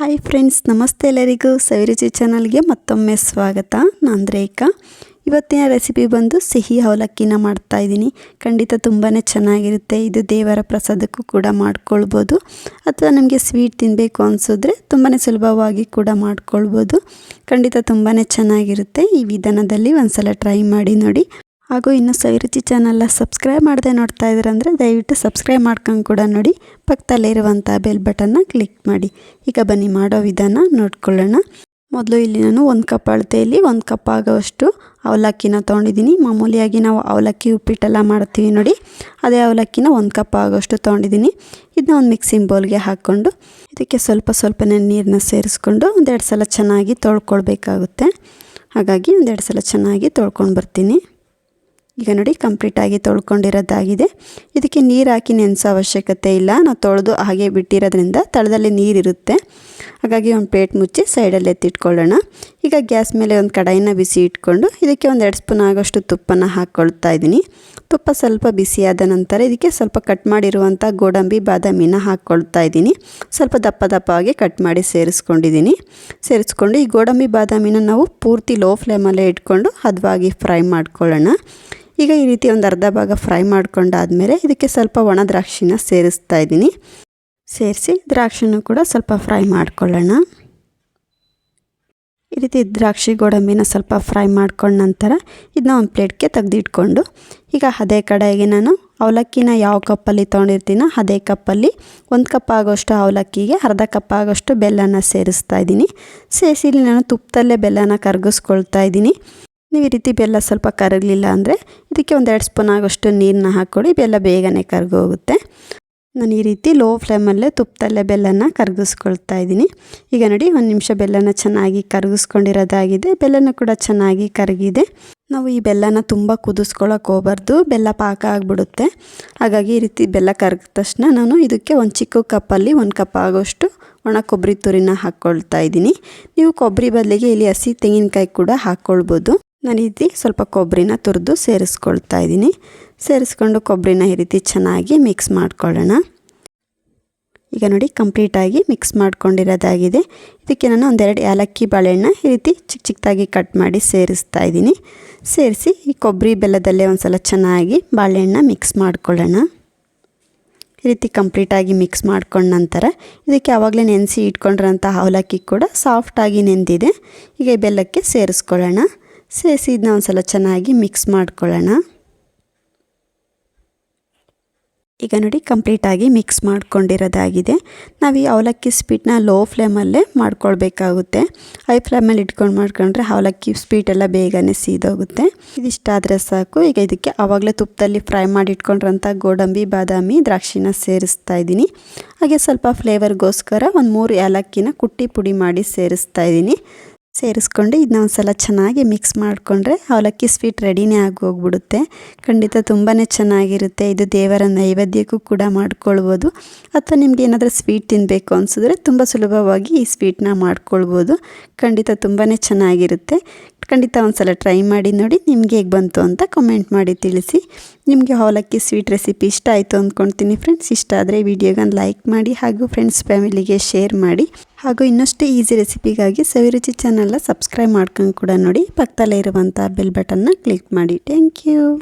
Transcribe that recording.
Hi friends ನಮಸ್ತೆ ಎಲ್ಲರಿಗೂ. ಸವಿರುಚಿ ಚಾನಲ್ಗೆ ಮತ್ತೊಮ್ಮೆ ಸ್ವಾಗತ. ನಾನು ರೇಖಾ. ಇವತ್ತಿನ ರೆಸಿಪಿ ಬಂದು ಸಿಹಿ ಅವಲಕ್ಕಿನ ಮಾಡ್ತಾ ಇದ್ದೀನಿ. ಖಂಡಿತ ತುಂಬಾ ಚೆನ್ನಾಗಿರುತ್ತೆ. ಇದು ದೇವರ ಪ್ರಸಾದಕ್ಕೂ ಕೂಡ ಮಾಡ್ಕೊಳ್ಬೋದು. ಅಥವಾ ನಮಗೆ ಸ್ವೀಟ್ ತಿನ್ನಬೇಕು ಅನಿಸಿದ್ರೆ ತುಂಬಾ ಸುಲಭವಾಗಿ ಕೂಡ ಮಾಡ್ಕೊಳ್ಬೋದು. ಖಂಡಿತ ತುಂಬಾ ಚೆನ್ನಾಗಿರುತ್ತೆ. ಈ ವಿಧಾನದಲ್ಲಿ ಒಂದ್ಸಲ ಟ್ರೈ ಮಾಡಿ ನೋಡಿ. ಹಾಗೂ ಇನ್ನು ಸವಿರುಚಿ ಚಾನಲ್ನ ಸಬ್ಸ್ಕ್ರೈಬ್ ಮಾಡದೆ ನೋಡ್ತಾ ಇದ್ದೀರಂದರೆ ದಯವಿಟ್ಟು ಸಬ್ಸ್ಕ್ರೈಬ್ ಮಾಡ್ಕೊಂಡು ಕೂಡ ನೋಡಿ. ಪಕ್ಕದಲ್ಲಿರುವಂಥ ಬೆಲ್ ಬಟನ್ನ ಕ್ಲಿಕ್ ಮಾಡಿ. ಈಗ ಬನ್ನಿ ಮಾಡೋ ವಿಧಾನ ನೋಡ್ಕೊಳ್ಳೋಣ. ಮೊದಲು ಇಲ್ಲಿ ನಾನು ಒಂದು ಕಪ್ ಅಳತೆಯಲ್ಲಿ ಒಂದು ಕಪ್ ಆಗೋವಷ್ಟು ಅವಲಕ್ಕಿನ ತೊಗೊಂಡಿದ್ದೀನಿ. ಮಾಮೂಲಿಯಾಗಿ ನಾವು ಅವಲಕ್ಕಿ ಉಪ್ಪಿಟ್ಟೆಲ್ಲ ಮಾಡ್ತೀವಿ ನೋಡಿ. ಅದೇ ಅವಲಕ್ಕಿನ ಒಂದು ಕಪ್ ಆಗೋಷ್ಟು ತೊಗೊಂಡಿದ್ದೀನಿ. ಇದನ್ನ ಒಂದು ಮಿಕ್ಸಿಂಗ್ ಬೌಲ್ಗೆ ಹಾಕ್ಕೊಂಡು ಇದಕ್ಕೆ ಸ್ವಲ್ಪ ಸ್ವಲ್ಪನೇ ನೀರನ್ನ ಸೇರಿಸ್ಕೊಂಡು ಒಂದೆರಡು ಸಲ ಚೆನ್ನಾಗಿ ತೊಳ್ಕೊಳ್ಬೇಕಾಗುತ್ತೆ. ಹಾಗಾಗಿ ಒಂದೆರಡು ಸಲ ಚೆನ್ನಾಗಿ ತೊಳ್ಕೊಂಡು ಬರ್ತೀನಿ. ಈಗ ನೋಡಿ ಕಂಪ್ಲೀಟಾಗಿ ತೊಳ್ಕೊಂಡಿರೋದಾಗಿದೆ. ಇದಕ್ಕೆ ನೀರು ಹಾಕಿ ನೆನೆಸೋ ಅವಶ್ಯಕತೆ ಇಲ್ಲ. ನಾವು ತೊಳೆದು ಹಾಗೆ ಬಿಟ್ಟಿರೋದ್ರಿಂದ ತಳದಲ್ಲಿ ನೀರಿರುತ್ತೆ ಹಾಗಾಗಿ ಒಂದು ಪ್ಲೇಟ್ ಮುಚ್ಚಿ ಸೈಡಲ್ಲಿ ಎತ್ತಿಟ್ಕೊಳ್ಳೋಣ. ಈಗ ಗ್ಯಾಸ್ ಮೇಲೆ ಒಂದು ಕಡಾಯಿನ ಬಿಸಿ ಇಟ್ಕೊಂಡು ಇದಕ್ಕೆ ಒಂದು ಎರಡು ಸ್ಪೂನ್ ಆಗೋಷ್ಟು ತುಪ್ಪನ ಹಾಕ್ಕೊಳ್ತಾ ಇದ್ದೀನಿ. ತುಪ್ಪ ಸ್ವಲ್ಪ ಬಿಸಿಯಾದ ನಂತರ ಇದಕ್ಕೆ ಸ್ವಲ್ಪ ಕಟ್ ಮಾಡಿರುವಂಥ ಗೋಡಂಬಿ, ಬಾದಾಮಿನ ಹಾಕ್ಕೊಳ್ತಾ ಇದ್ದೀನಿ. ಸ್ವಲ್ಪ ದಪ್ಪ ದಪ್ಪವಾಗಿ ಕಟ್ ಮಾಡಿ ಸೇರಿಸ್ಕೊಂಡಿದ್ದೀನಿ. ಸೇರಿಸ್ಕೊಂಡು ಈ ಗೋಡಂಬಿ, ಬಾದಾಮಿನ ನಾವು ಪೂರ್ತಿ ಲೋ ಫ್ಲೇಮಲ್ಲೇ ಇಟ್ಕೊಂಡು ಹದವಾಗಿ ಫ್ರೈ ಮಾಡ್ಕೊಳ್ಳೋಣ. ಈಗ ಈ ರೀತಿ ಒಂದು ಅರ್ಧ ಭಾಗ ಫ್ರೈ ಮಾಡ್ಕೊಂಡಾದಮೇಲೆ ಇದಕ್ಕೆ ಸ್ವಲ್ಪ ಒಣ ದ್ರಾಕ್ಷಿನ ಸೇರಿಸ್ತಾ ಇದ್ದೀನಿ. ಸೇರಿಸಿ ದ್ರಾಕ್ಷಿನೂ ಕೂಡ ಸ್ವಲ್ಪ ಫ್ರೈ ಮಾಡ್ಕೊಳ್ಳೋಣ. ಈ ರೀತಿ ದ್ರಾಕ್ಷಿ ಗೋಡಂಬಿನ ಸ್ವಲ್ಪ ಫ್ರೈ ಮಾಡ್ಕೊಂಡ ನಂತರ ಇದನ್ನ ಒಂದು ಪ್ಲೇಟ್ಗೆ ತೆಗೆದಿಟ್ಕೊಂಡು, ಈಗ ಅದೇ ಕಡೆಗೆ ನಾನು ಅವಲಕ್ಕಿನ ಯಾವ ಕಪ್ಪಲ್ಲಿ ತೊಗೊಂಡಿರ್ತೀನೋ ಅದೇ ಕಪ್ಪಲ್ಲಿ ಒಂದು ಕಪ್ ಆಗೋಷ್ಟು ಅವಲಕ್ಕಿಗೆ, ಅರ್ಧ ಕಪ್ ಆಗೋಷ್ಟು ಬೆಲ್ಲನ ಸೇರಿಸ್ತಾ ಇದ್ದೀನಿ. ಸೇರಿಸಿ ನಾನು ತುಪ್ಪದಲ್ಲೇ ಬೆಲ್ಲನ ಕರಗಿಸ್ಕೊಳ್ತಾ ಇದ್ದೀನಿ. ನೀವು ಈ ರೀತಿ ಬೆಲ್ಲ ಸ್ವಲ್ಪ ಕರಗಲಿಲ್ಲ ಅಂದರೆ ಇದಕ್ಕೆ ಒಂದೆರಡು ಸ್ಪೂನ್ ಆಗೋಷ್ಟು ನೀರನ್ನ ಹಾಕ್ಕೊಡಿ ಬೆಲ್ಲ ಬೇಗನೆ ಕರಗೋಗುತ್ತೆ ನಾನು ಈ ರೀತಿ ಲೋ ಫ್ಲೇಮಲ್ಲೇ ತುಪ್ಪದಲ್ಲೇ ಬೆಲ್ಲನ ಕರಗಿಸ್ಕೊಳ್ತಾ ಇದ್ದೀನಿ. ಈಗ ನೋಡಿ, ಒಂದು ನಿಮಿಷ ಬೆಲ್ಲನ ಚೆನ್ನಾಗಿ ಕರಗಿಸ್ಕೊಂಡಿರೋದಾಗಿದೆ, ಬೆಲ್ಲನ ಕೂಡ ಚೆನ್ನಾಗಿ ಕರಗಿದೆ. ನಾವು ಈ ಬೆಲ್ಲನ ತುಂಬ ಕುದಿಸ್ಕೊಳಕ್ಕೆ ಹೋಗ್ಬಾರ್ದು, ಬೆಲ್ಲ ಪಾಕ ಆಗಿಬಿಡುತ್ತೆ. ಹಾಗಾಗಿ ಈ ರೀತಿ ಬೆಲ್ಲ ಕರಗಿದ ತಕ್ಷಣ ನಾನು ಇದಕ್ಕೆ ಒಂದು ಚಿಕ್ಕ ಕಪ್ಪಲ್ಲಿ ಒಂದು ಕಪ್ ಆಗೋಷ್ಟು ಒಣ ಕೊಬ್ಬರಿ ತುರಿನ ಹಾಕ್ಕೊಳ್ತಾ ಇದ್ದೀನಿ. ನೀವು ಕೊಬ್ಬರಿ ಬದಲಿಗೆ ಇಲ್ಲಿ ಹಸಿ ತೆಂಗಿನಕಾಯಿ ಕೂಡ ಹಾಕ್ಕೊಳ್ಬೋದು. ನಾನು ರೀತಿ ಸ್ವಲ್ಪ ಕೊಬ್ಬರಿನ ತುರಿದು ಸೇರಿಸ್ಕೊಳ್ತಾ ಇದ್ದೀನಿ. ಸೇರಿಸ್ಕೊಂಡು ಕೊಬ್ಬರಿನ ಈ ರೀತಿ ಚೆನ್ನಾಗಿ ಮಿಕ್ಸ್ ಮಾಡ್ಕೊಳ್ಳೋಣ. ಈಗ ನೋಡಿ ಕಂಪ್ಲೀಟಾಗಿ ಮಿಕ್ಸ್ ಮಾಡ್ಕೊಂಡಿರೋದಾಗಿದೆ. ಇದಕ್ಕೆ ನಾನು ಒಂದೆರಡು ಏಲಕ್ಕಿ ಬಾಳೆಹಣ್ಣ ಈ ರೀತಿ ಚಿಕ್ಕ ಚಿಕ್ಕದಾಗಿ ಕಟ್ ಮಾಡಿ ಸೇರಿಸ್ತಾ ಇದ್ದೀನಿ. ಸೇರಿಸಿ ಈ ಕೊಬ್ಬರಿ ಬೆಲ್ಲದಲ್ಲೇ ಒಂದು ಸಲ ಚೆನ್ನಾಗಿ ಬಾಳೆಹಣ್ಣ ಮಿಕ್ಸ್ ಮಾಡ್ಕೊಳ್ಳೋಣ. ಈ ರೀತಿ ಕಂಪ್ಲೀಟಾಗಿ ಮಿಕ್ಸ್ ಮಾಡ್ಕೊಂಡ ನಂತರ ಇದಕ್ಕೆ ಆವಾಗಲೇ ನೆನೆಸಿ ಇಟ್ಕೊಂಡಿರೋಂಥ ಅವಲಕ್ಕಿ ಕೂಡ ಸಾಫ್ಟಾಗಿ ನೆಂದಿದೆ. ಈಗ ಬೆಲ್ಲಕ್ಕೆ ಸೇರಿಸ್ಕೊಳ್ಳೋಣ. ಸೇರಿಸಿ ಇದನ್ನ ಒಂದು ಸಲ ಚೆನ್ನಾಗಿ ಮಿಕ್ಸ್ ಮಾಡ್ಕೊಳ್ಳೋಣ. ಈಗ ನೋಡಿ ಕಂಪ್ಲೀಟಾಗಿ ಮಿಕ್ಸ್ ಮಾಡ್ಕೊಂಡಿರೋದಾಗಿದೆ. ನಾವು ಈ ಅವಲಕ್ಕಿ ಸ್ವೀಟ್ನ ಲೋ ಫ್ಲೇಮಲ್ಲೇ ಮಾಡ್ಕೊಳ್ಬೇಕಾಗುತ್ತೆ. ಹೈ ಫ್ಲೇಮಲ್ಲಿ ಇಟ್ಕೊಂಡು ಮಾಡ್ಕೊಂಡ್ರೆ ಅವಲಕ್ಕಿ ಸ್ವೀಟ್ ಎಲ್ಲ ಬೇಗನೆ ಸೀದೋಗುತ್ತೆ. ಇದಿಷ್ಟಾದರೆ ಸಾಕು. ಈಗ ಇದಕ್ಕೆ ಆವಾಗಲೇ ತುಪ್ಪದಲ್ಲಿ ಫ್ರೈ ಮಾಡಿ ಇಟ್ಕೊಂಡಿರೋಂಥ ಗೋಡಂಬಿ, ಬಾದಾಮಿ, ದ್ರಾಕ್ಷಿನ ಸೇರಿಸ್ತಾ ಇದ್ದೀನಿ. ಹಾಗೆ ಸ್ವಲ್ಪ ಫ್ಲೇವರ್ಗೋಸ್ಕರ ಒಂದು ಮೂರು ಏಲಕ್ಕಿನ ಕುಟ್ಟಿ ಪುಡಿ ಮಾಡಿ ಸೇರಿಸ್ತಾ ಇದ್ದೀನಿ. ಸೇರಿಸ್ಕೊಂಡು ಇದನ್ನ ಚೆನ್ನಾಗಿ ಮಿಕ್ಸ್ ಮಾಡಿಕೊಂಡ್ರೆ ಅವಲಕ್ಕಿ ಸ್ವೀಟ್ ರೆಡಿನೇ ಆಗಿ ಹೋಗ್ಬಿಡುತ್ತೆ ಖಂಡಿತ ತುಂಬಾ ಚೆನ್ನಾಗಿರುತ್ತೆ. ಇದು ದೇವರ ನೈವೇದ್ಯಕ್ಕೂ ಕೂಡ ಮಾಡ್ಕೊಳ್ಬೋದು. ಅಥವಾ ನಿಮಗೆ ಏನಾದರೂ ಸ್ವೀಟ್ ತಿನ್ನಬೇಕು ಅನಿಸಿದ್ರೆ ತುಂಬ ಸುಲಭವಾಗಿ ಈ ಸ್ವೀಟ್ನ ಮಾಡ್ಕೊಳ್ಬೋದು. ಖಂಡಿತ ತುಂಬಾ ಚೆನ್ನಾಗಿರುತ್ತೆ. ಖಂಡಿತ ಒಂದು ಸಲ ಟ್ರೈ ಮಾಡಿ ನೋಡಿ ನಿಮಗೆ ಹೇಗೆ ಬಂತು ಅಂತ ಕಮೆಂಟ್ ಮಾಡಿ ತಿಳಿಸಿ. ನಿಮಗೆ ಅವಲಕ್ಕಿ ಸ್ವೀಟ್ ರೆಸಿಪಿ ಇಷ್ಟ ಆಯಿತು ಅಂದ್ಕೊಳ್ತೀನಿ ಫ್ರೆಂಡ್ಸ್ ಇಷ್ಟ ಆದರೆ ವಿಡಿಯೋಗನ್ನು ಲೈಕ್ ಮಾಡಿ ಹಾಗೂ ಫ್ರೆಂಡ್ಸ್ ಫ್ಯಾಮಿಲಿಗೆ ಶೇರ್ ಮಾಡಿ. ಹಾಗೂ ಇನ್ನಷ್ಟು ಈಸಿ ರೆಸಿಪಿಗಾಗಿ ಸವಿರುಚಿ ಚಾನಲ್ನ ಸಬ್ಸ್ಕ್ರೈಬ್ ಮಾಡ್ಕೊಂಡು ಕೂಡ ನೋಡಿ. ಪಕ್ಕದಲ್ಲೇ ಇರುವಂಥ ಬೆಲ್ ಬಟನ್ನ ಕ್ಲಿಕ್ ಮಾಡಿ. Thank you